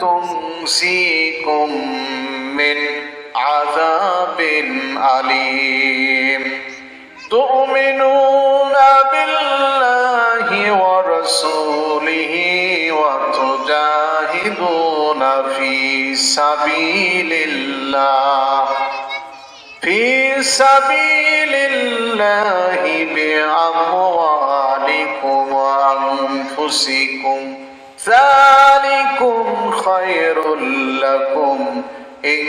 تمسيكم من عذاب أليم. تؤمنون بالله ورسوله وتجاهدون في سبيل الله. في سبيل الله بأموالكم وأنفسكم. ذلكم خير لكم إن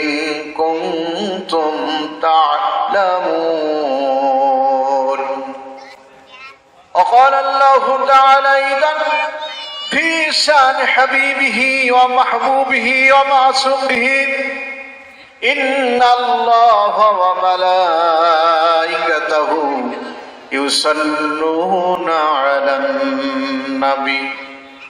كنتم تعلمون. وقال الله تعالى أيضا في شأن حبيبه ومحبوبه ومعصومه إن الله وملائكته يصلون على النبي.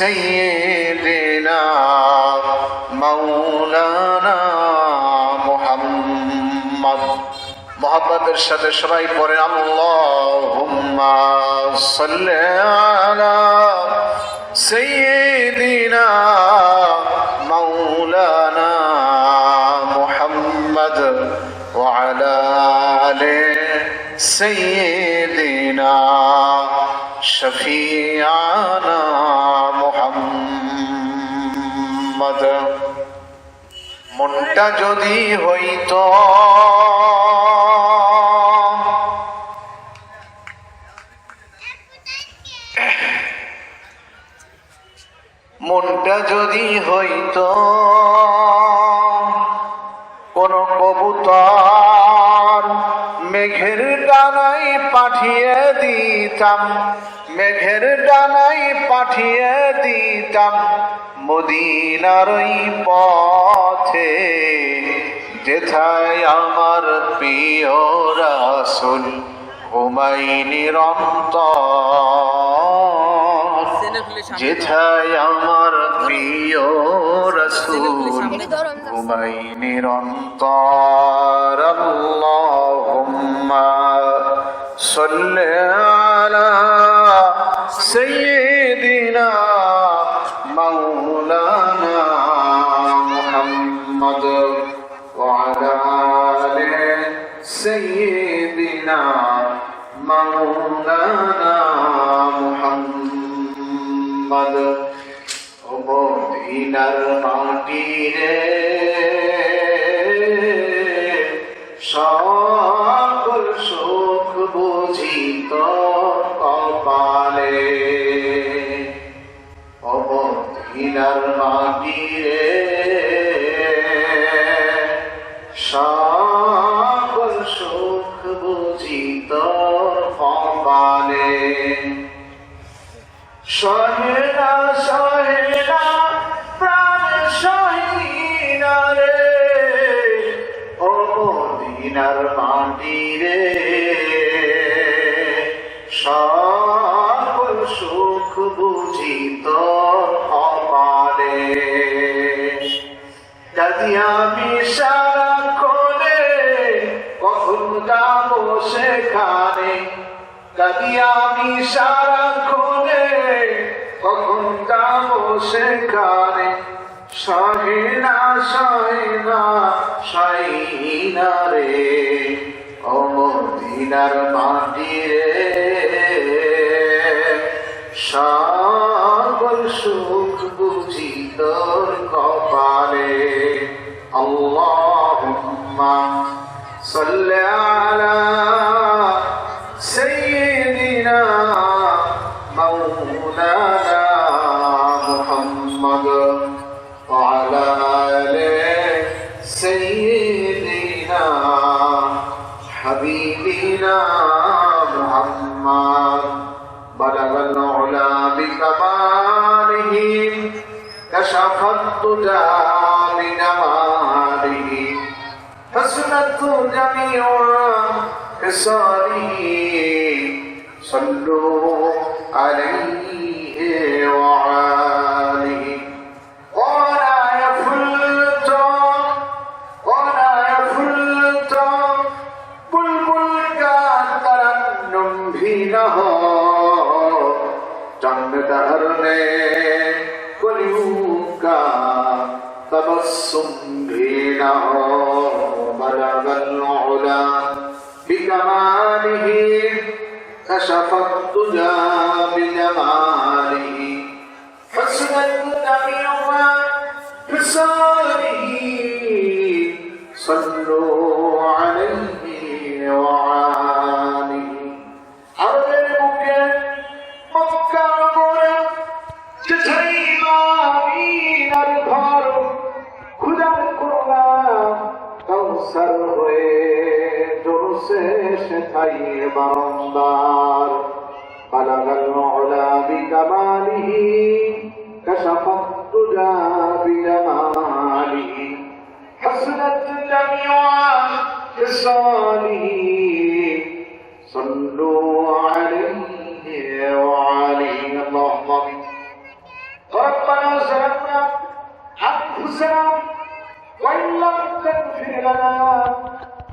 سيدنا مولانا محمد মোহাম্মদের সাথে সবাই পড়ে আল্লাহুম্মা সাল্লি আলা সাইয়্যিদিনা মাওলানা মুহাম্মদ ওয়া আলা আলি সাইয়্যিদিনা শফিয়ানা মুহাম্মদ মনটা যদি হইত মনটা যদি হইত কোন কবুতর মেঘের ডানাই পাঠিয়ে দিতাম, মেঘের ডানাই পাঠিয়ে দিতাম মদিনার ওই পথে। যেথায় আমার প্রিয় রাসুল ঘুমাই নিরন্তর। যেথায় আমার প্রিয় রসুল ঘুমাই নিরন্তর। আল্লাহুম্মা সাল্লি আলা সাইয়্যিদিনা মাওলানা মুহাম্মদ وعلى آل سيدنا مولانا محمد মদিনার মাটি রে সকল সুখ বুঝিত কপালে। অবধিনার মাটি রে সকল সুখ বুঝিত কপালে। সহেনা সহেনা, প্রাণ সহিনা রে। ও মদিনার মাটি রে সকল সুখ বুঝিত কপালে যদি আমি সারা করে কখন যাব সেখানে, যদি আমি সারা করে কখন যাব সেখানে সহিনা সহিনা সহিনা রে। অমদিনার মাটি রে। সকল সুখ বুঝি তোর কপালে। আল্লাহুম্মা সাল্লি الدجى بجماله حسنت جميع خصاله صلوا عليه السمين بلغ العلا بكماله كشف الدجى بجماله حسنا جميعا بساله صلوا عليه وعلى شفعي برمبار بلغ العلا بكماله كشف الدجى بجماله. حسنت جميع خصاله صلوا عليه وعليه. اللهم آمين. ربنا ظلمنا أنفسنا وإن لم تغفر لنا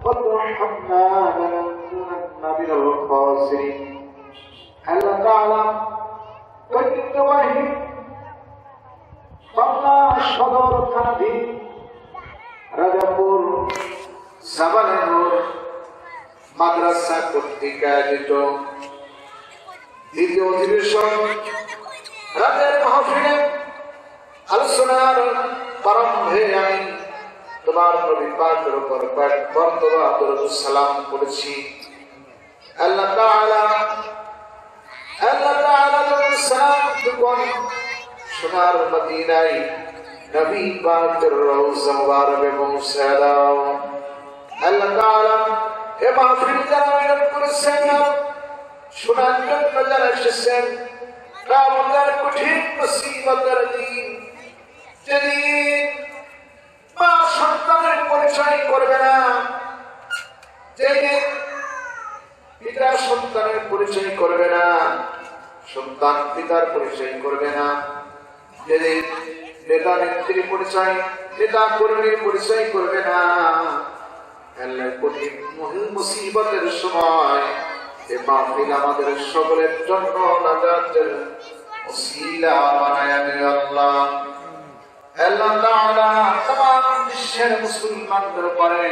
وترحمنا لنا নাবিরুল খাসিরিন। আল্লাহ তাআলা ঐতিহ্যবাহী বাংলা সদর থানাধীন রাজাপুর সাবানানুর মাদ্রাসা কর্তৃক আয়োজিত দ্বিতীয় অধিবেশন রাতের মাহফিলে আলোচনার প্রারম্ভে আমি তোমার নবী পাকের উপর কয়েক বর্তমান সালাম করেছি আল্লাহ তাআলা আল্লাহ তাআলা যখন সালাম যখন সোনার মদিনায় নবী পাকের রওজা মুবারকে পৌঁছে দাও আল্লাহ তাআলা এ মাহফিল করেছেন শোনার জন্য যারা এসেছেন, কামতার কঠিন মুসিবতের দিন, যেদিন মা সন্তানের পরিচয় করবে না, যেদিন পিতা সন্তানের পরিচয় করবে না সন্তান পিতার পরিচয় করবে না যেদিন নেতা নেত্রীর পরিচয় নেতা কর্মীর পরিচয় করবে না আল্লাহ কঠিন মহিল মুসিবতের সময় এ মাহফিল আমাদের সকলের জন্য নাজাতের ওসিলা বানায়া দিও আল্লাহ আল্লাহ তাআলা तमाम বিশ্বের মুসলমানদের উপরে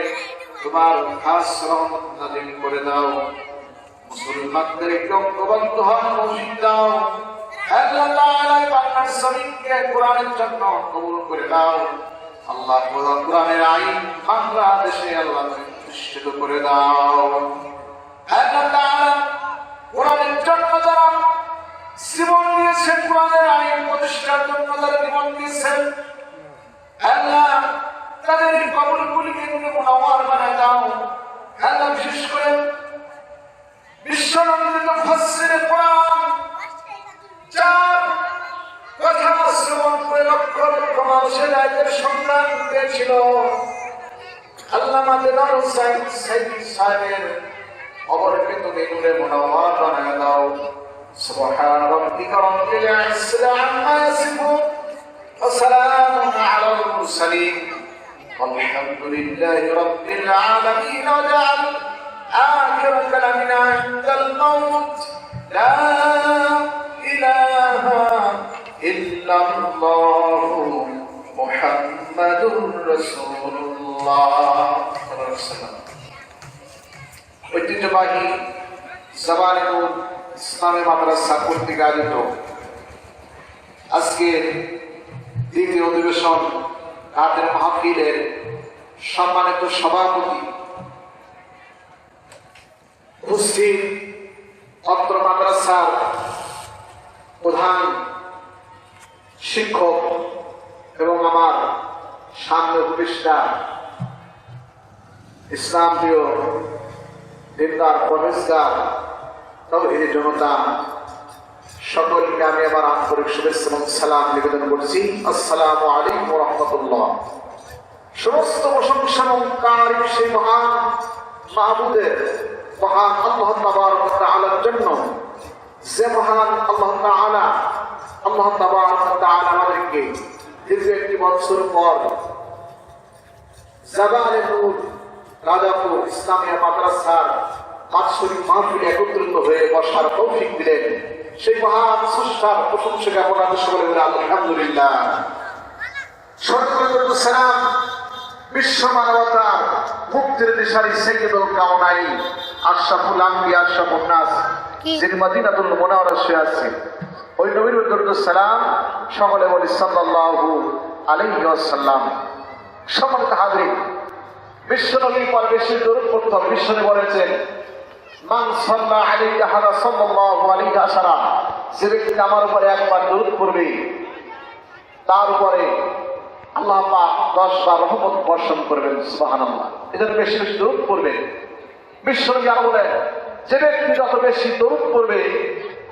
তোমার খাস রহমত নাযিল করে দাও মুসলমানদের ঐক্যবদ্ধ জন্য কবুল করে দাও। করে দাও। কোরআনের জন্য যারা জীবন দিয়েছেন আইন প্রতিষ্ঠার জন্য আল্লাহ তাদের কবরগুলিকে তুমি মুনাওয়ার বানায় দাও আল্লাহ বিশেষ করে বিশ্বনন্দিত ফসিরে কোরআন যার কথা শ্রবণ করে লক্ষ লক্ষ মানুষের রাজ্যের সন্তান পেয়েছিল আল্লাহ মাদেদার সাহেব সাহেবের অবরকে তুমি নূরে মুনাওয়ার বানায় দাও سبحان ربك رب العزة عما يصفون وسلام على المرسلين والحمد لله رب العالمين وجعل آخر كلامنا عند الموت لا إله إلا الله محمد رسول الله صلى الله عليه وسلم ঐতিহ্যবাহী জবানুল ইসলামী মাদ্রাসা কর্তৃক আয়োজিত আজকের দ্বিতীয় অধিবেশন কাদের মাহফিলের সম্মানিত সভাপতি উপস্থিত অত্র মাদ্রাসার প্রধান শিক্ষক এবং আমার সামনে উপদেষ্টা, ইসলাম প্রিয় দিনদার প্রবেশগার তৌহিদি জনতা, সকলকে আমি আমার আন্তরিক শুভেচ্ছা এবং সালাম নিবেদন করছি। আসসালামু আলাইকুম রহমতুল্লাহ। সমস্ত প্রশংসা এবং সেই মহান মাহবুদের মহান আল্লাহ তাআলার জন্য। যে মহান আল্লাহ তাআলা আল্লাহ তাআলা আমাদেরকে দীর্ঘ একটি বছর পর নূর রাজাপুর, ইসলামিয়া মাদ্রাসার বাৎসরিক মাহফিল একত্রিত হয়ে বসার তৌফিক দিলেন। সেই মহান সুস্বার প্রশংসা জ্ঞাপন আদেশ করে আলহামদুলিল্লাহ। সরকার সালাম বিশ্ব মানবতার মুক্তির দিশারি সৈয়দুল কামনাই আশরাফুল আম্বিয়া আশরাফুল নাস? যিনি মদিনাতুল মুনাওয়ারা শুয়ে আছে ওই নবীর দরুদ সালাম সকলে বলি সাল্লাল্লাহু আলাইহি ওয়াসাল্লাম। সম্মানিত হাজরিন বিশ্ব নবীর পর বেশি দরুদ পড়তে হবে বিশ্বনবী বলেছেন মান সাল্লা আলাইহি হাদা সাল্লাল্লাহু আলাইহি আশারা। যে ব্যক্তি আমার উপরে একবার দরুদ পড়বে তার উপরে আল্লাহ বার রহমত বর্ষণ করবেন, সুবহানাল্লাহ। এজন্য বেশি বেশি দরুদ পড়বেন বিশ্বনবী আরও বলেন, যে ব্যক্তি যত বেশি দরুদ পড়বে,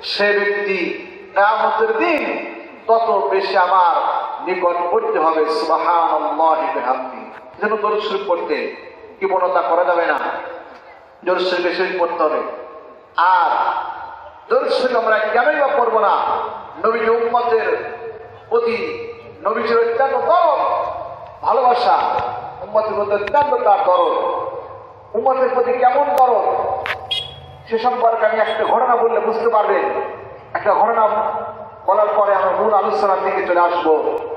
সে ব্যক্তি কেয়ামতের দিন তত বেশি আমার নিকট পড়তে হবে, সুবহানাল্লাহি বিহামদি। যেন দরুদ শরীফ পড়তে কি বনতা করা যাবে না। দরুদ বেশি পড়তে হবে। আর দরুদ আমরা কেনই বা পড়ব না? নবীজি উম্মতের প্রতি নবীজির অত্যন্ত দরদ, ভালোবাসা, উম্মতের প্রতি অত্যন্ত তার দরদ। উম্মতের প্রতি কেমন দরদ? সে সম্পর্কে আমি একটা ঘটনা বললে বুঝতে পারবেন একটা ঘটনা বলার পরে আমরা মূল আলোচনার দিকে চলে আসব।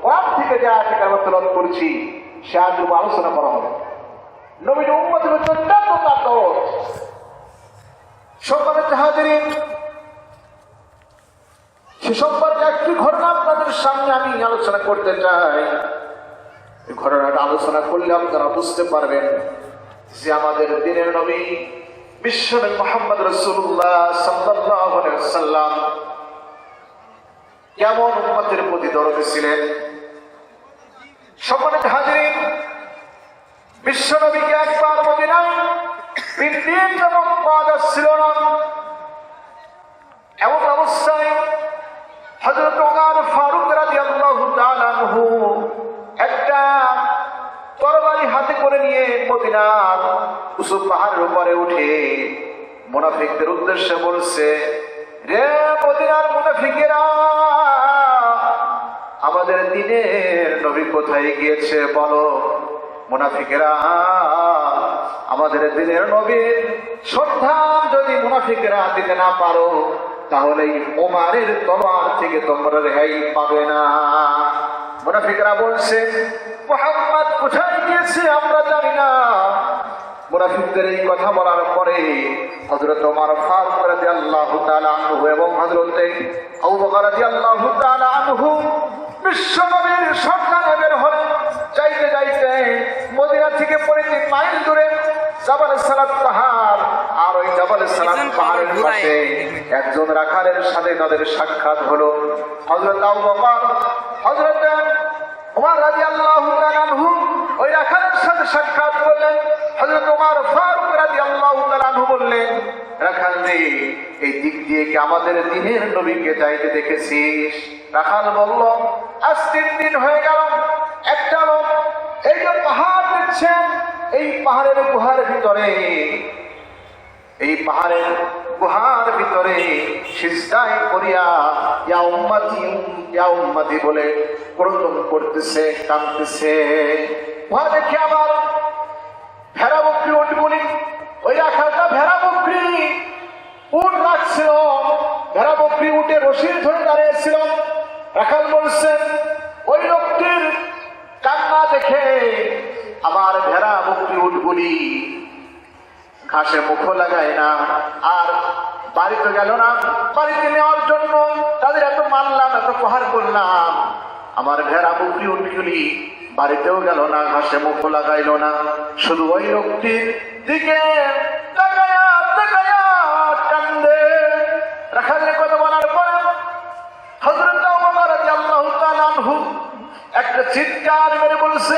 ওয়ার থেকে যে আজকে আমরা তলব করছি, সে আজ আলোচনা করা হবে। নবীর উম্মতের অত্যন্ত তার দরদ। সম্মানিত হাজিরিন সে সম্পর্কে একটি ঘটনা আপনাদের সামনে আমি আলোচনা করতে চাই। ঘটনাটা আলোচনা করলে আপনারা বুঝতে পারবেন যে আমাদের দিনের নবী বিশ্বনবী মোহাম্মদ রসুল্লাহ সাল্লাম কেমন উম্মতের প্রতি দরদে ছিলেন? সম্মানিত হাজিরিন বিশ্বনবীকে একবার মদিনায় তিন দিন যখন পাওয়া যাচ্ছিল না। এমন অবস্থায় হজরত একটা হাতে করে নিয়ে উঁচু পাহাড়ের উপরে উদ্দেশ্যে বলছে, রে মদিনার মুনাফিকেরা, আমাদের দিনের নবী কোথায় গিয়েছে বলো? মুনাফিকেরা, আমাদের দিনের নবীর সন্ধান যদি মুনাফিকেরা দিতে না পারো তাহলে ওমারের তলোয়ার থেকে তোমরা রেহাই পাবে না। মুনাফিকরা বলছে, মোহাম্মদ কোথায় গিয়েছে আমরা জানি না। মুনাফিকদের এই কথা বলার পরে হযরত ওমর ফারুক তাআলা আনহু এবং রাদিয়াল্লাহু তাআলা আনহু বিশ্বনবীর যাইতে যাইতে মদিনা থেকে পরে তিন মাইল দূরে জাবাল সালাত পাহাড় একজন পাহাড়ের পাশে একজন রাখালের সাথে তাদের সাক্ষাৎ হলো। হযরত আবু বকর হযরত ওমর রাদিয়াল্লাহু তাআলা আনহু ওই রাখালের সাথে সাক্ষাৎ করলেন। হযরত ওমর ফারুক রাদিয়াল্লাহু তাআলা আনহু বললেন রাখাল রে এই দিক দিয়ে কি আমাদের দিনের নবীকে যাইতে দেখেছিস? রাখাল বলল আজ তিন দিন হয়ে গেল একটা লোক এই যে পাহাড় দেখছেন এই পাহাড়ের গুহার ভিতরে এই পাহাড়ের গুহার ভিতরে সিজদায় করিয়া ইয়া উম্মতি ইয়া উম্মতি বলে ক্রন্দন করতেছে, কাঁদতেছে। উহা দেখে আবার ভেড়া বকরি উঠবনি ওই রাখালটা ভেড়া বকরি উঠ রাখছিল। ভেড়া বকরি উঠে রশির ধরে দাঁড়িয়েছিল। রাখাল বলছেন ওই লোকটির কান্না দেখে আমার ভেড়া বকরি উঠবনি ঘাসে মুখ লাগায় না। আর বাড়িতে গেল না। বাড়িতে নেওয়ার জন্য তাদের এত মারলাম, এত প্রহার করলাম। আমার ভেড়া বুকরি উঠগুলি বাড়িতেও গেল না ঘাসে মুখ লাগাইলো না। শুধু ওই লোকটির দিকে বলার পরে হজরত একটা চিৎকার মেরে বলছে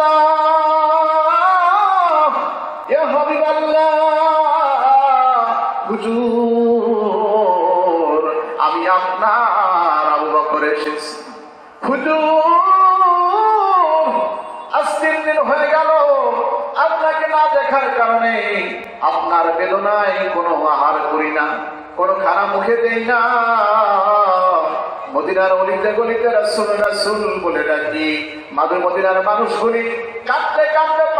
ইয়া হাবিবাল্লাহ, হুজুর, আমি আপনার আবু বকর এসেছি। হুজুর, আজ দিন হয়ে গেল, আপনাকে না দেখার কারণে আপনার বেদনায় কোনো আহার করি না, কোনো খানা মুখে দেই না। মদিনার অলিতে গলিতে রাসুল রাসুল বলে ডাকি, মাদুর মদিনার মানুষগুলি কাঁদতে কাঁদতে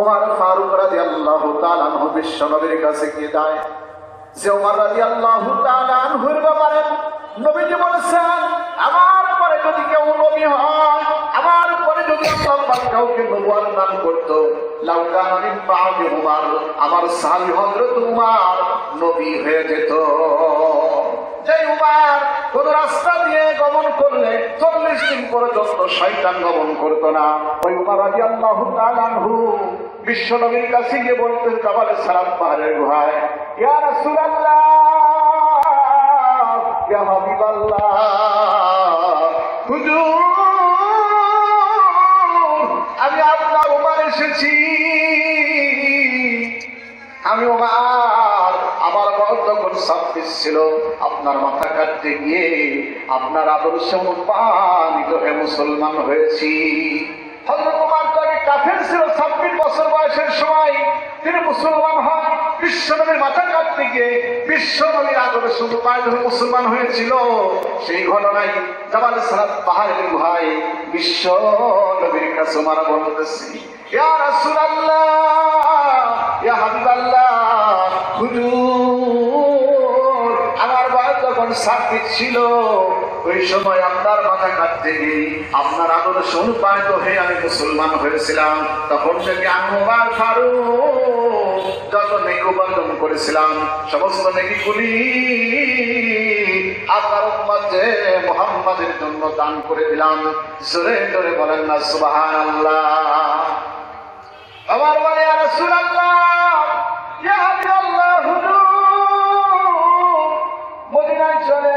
ওমর ফারুক রাজি আল্লাহ তালানহ বিশ্ব নবীর কাছে গিয়ে যায়। যে ওমর রাজি আল্লাহ তালানহুর ব্যাপারে নবীজি বলেছেন, আমার পরে যদি কেউ নবী হয়, আমার পরে যদি আল্লাহ কাউকে নবুয়ার দান করতো লাউকান আমি পাওয়া উমার, আমার সাহাবী হযরত উমার নবী হয়ে যেত। যে উমার কোন রাস্তা দিয়ে গমন করলে চল্লিশ দিন পর্যন্ত শয়তান গমন করতো না। ওই উমার রাজি আল্লাহ তালানহু বিশ্ব নবীর কাছে গিয়ে বলতেন কাবালে সালাম পাহাড়ের গুহায়। আমি আপনার উমার এসেছি। আমি ওমার, আমার বয়স তখন ছাব্বিশ ছিল। আপনার মাথা কাটতে গিয়ে আপনার আদর্শ মুসলমান হয়েছি। হজরত আগে কাফের ছিল, ছাব্বিশ বছর বয়সের সময় তিনি মুসলমান হন। বিশ্বনবীর মাথা কাটতে গিয়ে বিশ্বনবীর অনুপ্রাণিত হয়ে মুসলমান হয়েছিল। সেই ঘটনায় জামাল সালাত পাহাড়ের ভাই বিশ্ব নবীর কাছে মারা বলতেছি ইয়া রাসূলুল্লাহ, ইয়া হুজুর, আমার বয়স যখন ছাব্বিশ ছিল ওই সময় আপনার মাথা কাটতে গিয়ে আপনার আদর্শ অনুপ্রাণিত হয়ে আমি মুসলমান হয়েছিলাম। তখন থেকে আমি ফারুক, যত নেকি উপার্জন করেছিলাম, সমস্ত নেকিগুলি আপনার মুহাম্মাদের জন্য দান করে দিলাম। জোরে জোরে বলেন না, সুবহানাল্লাহ। আমার বলে আর সুরাল্লাহ মদিনায় চলে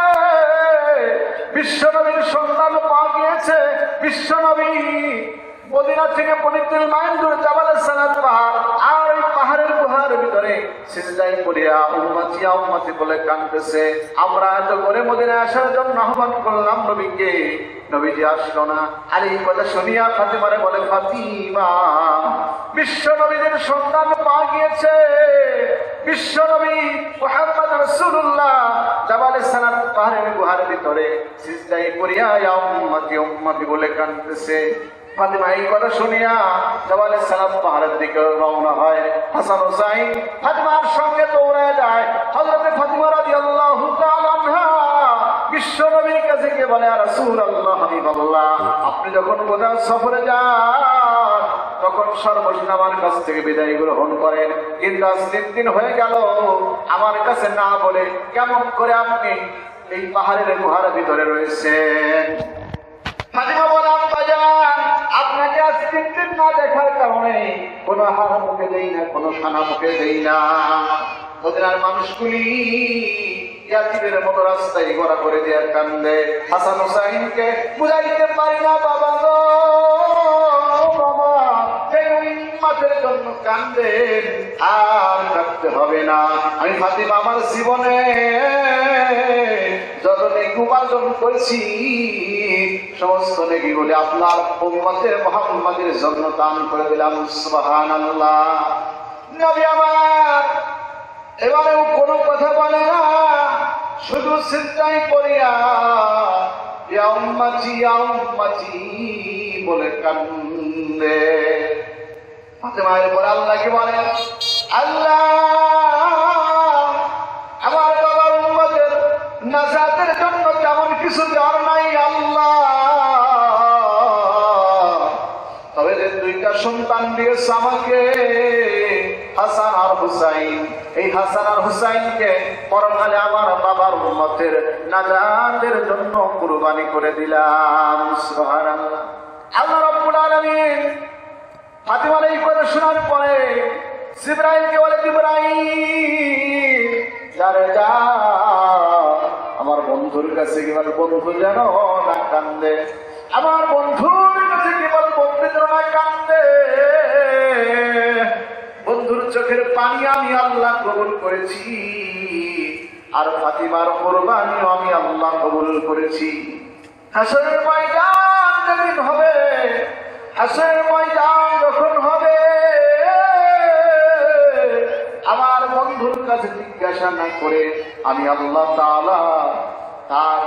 বিশ্ব সন্তান পাওয়া গিয়েছে। বিশ্বনবী মদিনা থেকে পবিত্র মাইল দূরে জাবালের সালাত পাহাড়, আর ওই পাহাড়ের গুহার ভিতরে সিজদাই পড়িয়া উম্মতিয়া উম্মতি বলে কাঁদতেছে। আমরা এত করে মদিনায় আসার জন্য আহ্বান করলাম নবীকে। নবীজি আসলো না। আর এই কথা শুনিয়া ফাতিমারে বলে, ফাতিমা বিশ্ব নবীদের সন্তান পাওয়া গিয়েছে। বিশ্ব নবী মোহাম্মদ রসুল্লাহ জাবালে সালাত পাহাড়ের গুহার ভিতরে সিজদাই পড়িয়া উম্মতি উম্মতি বলে শুনিয়া জবালে যায়। কাছে বলে আর রাসূলুল্লাহ আপনি যখন কোথাও সফরে যান তখন সর্বদিন আমার কাছ থেকে বিদায় গ্রহণ করেন। কিন্তু আজ তিন দিন হয়ে গেল, আমার কাছে না বলে কেমন করে আপনি এই পাহাড়ের গুহার ভিতরে রয়েছেন? আপনাকে দিন না কারণে কোনো মুখে দেই না, কোনো না। মানুষগুলি রাস্তায় করে বুঝাইতে পারি না, বাবা গো। কান্দেন, আর কাঁদতে হবে না। আমি ফাতিমা, আমার জীবনে যত নেকি উপার্জন করেছি, সমস্ত বলে আপনার উম্মতের মোহাম্মদের জন্য দান করে দিলাম, সুবহানাল্লাহ। নবী আমার, এবারেও কোনো কথা বলে না, শুধু চিন্তাই করিয়া, ইয়া উম্মতি ইয়া উম্মতি বলে কান্দে। ফাতেমায়ের পরে আল্লাহকে বলে? আল্লাহ, আমার বাবার উম্মতের নাজাতের জন্য তেমন কিছু দেওয়ার নাই, আল্লাহ। তবে যে দুইটা সন্তান দিয়েছে আমাকে, হাসান আর হুসাইন। এই হাসান আর হুসাইনকে পরকালে আমার বাবার উম্মতের নাজাতের জন্য কুরবানি করে দিলাম, সুবহানাল্লাহ। আল্লাহ রাব্বুল আলামিন ফাতিমার এই কথা শোনার পরে জিব্রাইলকে বলে, জিব্রাইল যা, আমার বন্ধুর কাছে গিয়ে বন্ধু যেন না কান্দে? আমার বন্ধুর কাছে গিয়ে বন্ধু যেন না কান্দে? বন্ধুর চোখের পানি আমি আল্লাহ কবুল করেছি, আর ফাতিমার কোরবানিও আমি আল্লাহ কবুল করেছি। হাসনের ময়দান যেদিন হবে হাসনের ময়দান যখন হবে, আমার বন্ধুর কাছে জিজ্ঞাসা না করে আমি আল্লাহ তার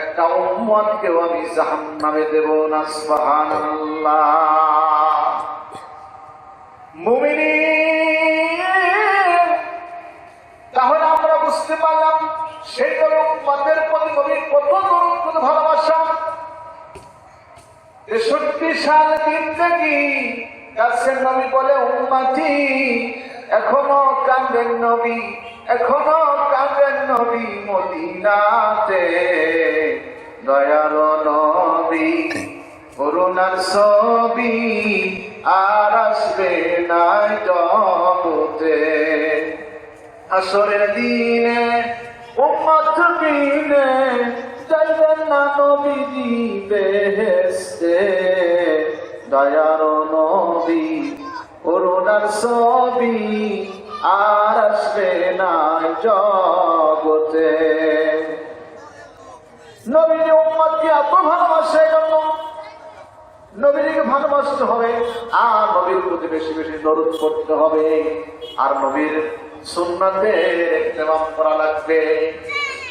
একটা উম্মতকেও আমি জাহান্নামে দেব না মুমিনিন! তাহলে আমরা বুঝতে পারলাম, সেই উম্মতের প্রতি নবীর কত দরুদ ভালোবাসা তেষট্টি সাল জিন্দগি কাছে নবী বলে উম্মাতি, এখনও কান্দেন নবী, এখনও কান্দেন নবী মদিনাতে। দয়ার নবী, করুণার ছবি আর আসবে নাই জগতে। আসরের দিনে, উম্মত দিনে যাইবেন না নবীজি বেহেস্তে দয়ার নবী করুণার ছবি আর আসবে না জগতে। নবীজি উম্মতকে এত ভালোবাসে জন্য নবীকে ভালোবাসতে হবে, আর নবীর প্রতি বেশি বেশি দরদ করতে হবে, আর নবীর সুন্নাতের ইহতেরাম করা লাগবে।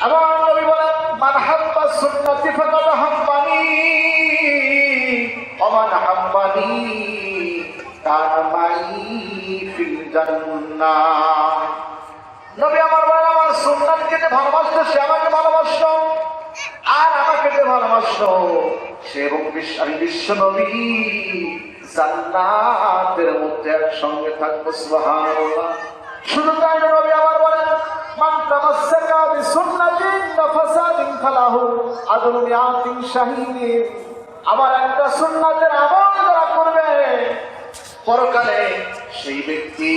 আমার নবী বলেন মান হাব্বা সুন্নতি ফাকাদ হাব্বানি ওমান হাব্বানি কানা মাই ফিল জান্নাহ। নবী আমার বলেন আমার সুন্নাতকে যে ভালোবাসতো, সে আমাকে ভালোবাসতো, আর আমাকে যে ভালোবাসতো, সে এবং আমি বিশ্ব নবী। জান্নাতের মধ্যে একসঙ্গে থাকব, সুবহানাল্লাহ। শুধু তাই নবী আমার বলেন মান তামাসসাকা বিসুন্নাতিন নাফাসাতিন ফালাহু আদরু মিআতিন শাহীদিন আমার একটা সুন্নাতের আমল যারা করবে, পরকালে সেই ব্যক্তি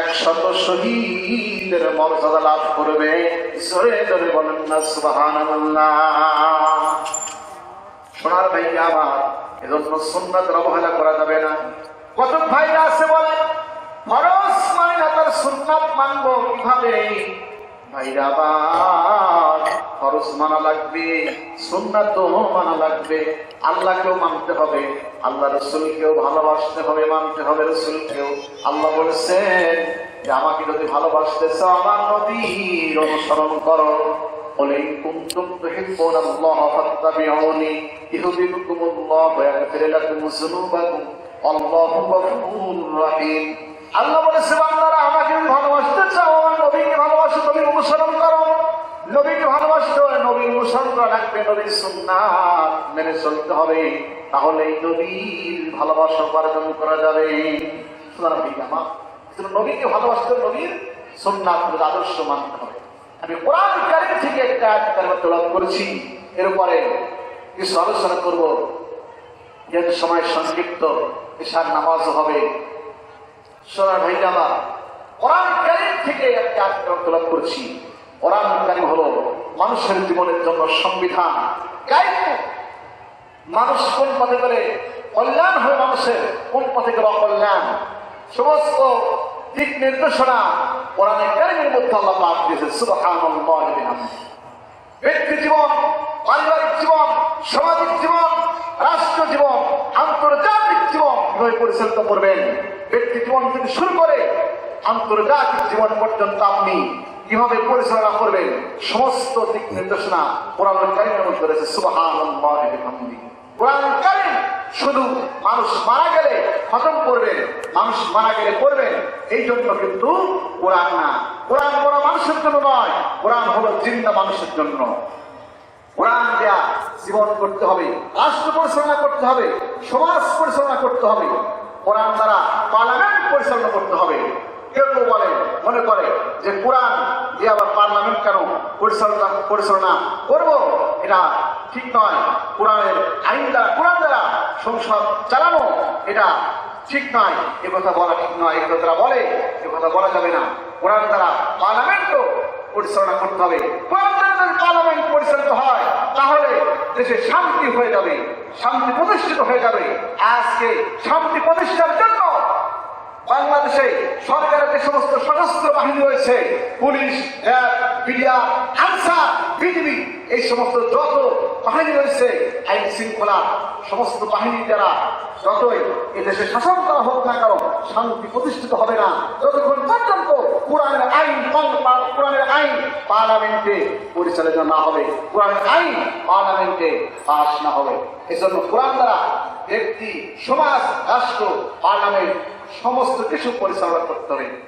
একশত শহীদের মর্যাদা লাভ করবে। জোরে জোরে বলেন না, সুবহানাল্লাহ। সোনার ভাইয়া আমার এজন্য সুন্নাত অবহেলা করা যাবে না। কত ভাইরা আছে বলে ফরজ মানে না তার সুন্নাত মানবো কিভাবে ভাইরা আবার ফরজ মানা লাগবে সুন্নাত মানা লাগবে আল্লাহকেও মানতে হবে আল্লাহ রসুলকেও ভালোবাসতে হবে মানতে হবে রসুলকেও আল্লাহ বলেছেন যে আমাকে যদি ভালোবাসতে চাও আমার নবীর অনুসরণ করো قل إن كنتم تحبون الله فاتبعوني يهدكم الله ويغفر لكم ذنوبكم والله غفور رحيم আল্লাহ বলেছে বান্দারা আমাকে ভালোবাসতে চাও, নবীকে ভালোবাসো, তুমি অনুসরণ করো। নবীকে ভালোবাসতে হয় নবীর অনুসরণ করা লাগবে, নবীর সুন্নাত মেনে চলতে হবে। তাহলে এই নবীর ভালোবাসা উপার্জন করা যাবে। নবীকে ভালোবাসতে নবীর সোমনাথ আদর্শ মানতে হবে। আমি কোরআন কারিম থেকে একটা তেলাওয়াত করেছি। এরপরে কিছু আলোচনা করব। যেহেতু সময় সংক্ষিপ্ত ঈশার নামাজ হবে। সোনার ভাই আমার। কোরআন কারিম থেকে একটা তেলাওয়াত করেছি। কোরআন কারিম হলো মানুষের জীবনের জন্য সংবিধান। গাইড মানুষ কোন পথে গেলে কল্যাণ হয় মানুষের, কোন পথে গেলে অকল্যাণ? সমস্ত দিক নির্দেশনা কোরআনে কারিমের মধ্যে আল্লাহ পাক দিয়েছে সুবহানাল্লাহি ব্যক্তি জীবন, পারিবারিক জীবন, সামাজিক জীবন রাষ্ট্র জীবন, আন্তর্জাতিক জীবন কীভাবে পরিচালিত করবেন। ব্যক্তি জীবন থেকে শুরু করে আন্তর্জাতিক জীবন পর্যন্ত আপনি কীভাবে পরিচালনা করবেন, সমস্ত দিক নির্দেশনা কোরআন শুধু মানুষ মারা গেলে খতম করবেন, মানুষ মারা গেলে করবেন, এই জন্য কিন্তু কোরআন না। কোরআন কোনো মানুষের জন্য নয়, কোরআন হলো জিন্দা মানুষের জন্য। কোরআন দেয়া জীবন করতে হবে, রাষ্ট্র পরিচালনা করতে হবে, সমাজ পরিচালনা করতে হবে, কোরআন দ্বারা পার্লামেন্ট পরিচালনা করতে হবে। কেউ কেউ বলে, মনে করে যে কোরআন দিয়ে আবার পার্লামেন্ট কেন পরিচালনা পরিচালনা করব? এটা ঠিক নয়। কোরআনের আইন দ্বারা কোরআন দ্বারা সংসদ চালানো, এটা ঠিক নয়। এ কথা বলা ঠিক নয়। এ কথা বলে, এ কথা বলা যাবে না। কোরআন দ্বারা পার্লামেন্টও পরিচালনা করতে হবে। কোরআন যদি পার্লামেন্ট পরিচালিত হয়, তাহলে দেশে শান্তি হয়ে যাবে, শান্তি প্রতিষ্ঠিত হয়ে যাবে। আজকে শান্তি প্রতিষ্ঠার জন্য বাংলাদেশে সরকারের যে সমস্ত সশস্ত্র বাহিনী রয়েছে, police, RAB BDR Ansar, BGB, এই সমস্ত যত বাহিনী রয়েছে, আইন শৃঙ্খলা সমস্ত বাহিনী যারা যতই এদেশে শাসন করা হোক না কারণ শান্তি প্রতিষ্ঠিত হবে না। যতক্ষণ পর্যন্ত কোরআনের আইন কোরআনের আইন পার্লামেন্টে পরিচালিত না হবে। কোরআনের আইন পার্লামেন্টে পাশ না হবে। এজন্য কোরআন দ্বারা ব্যক্তি, সমাজ, রাষ্ট্র, পার্লামেন্ট সমস্ত কিছু পরিচালনা করতে হবে।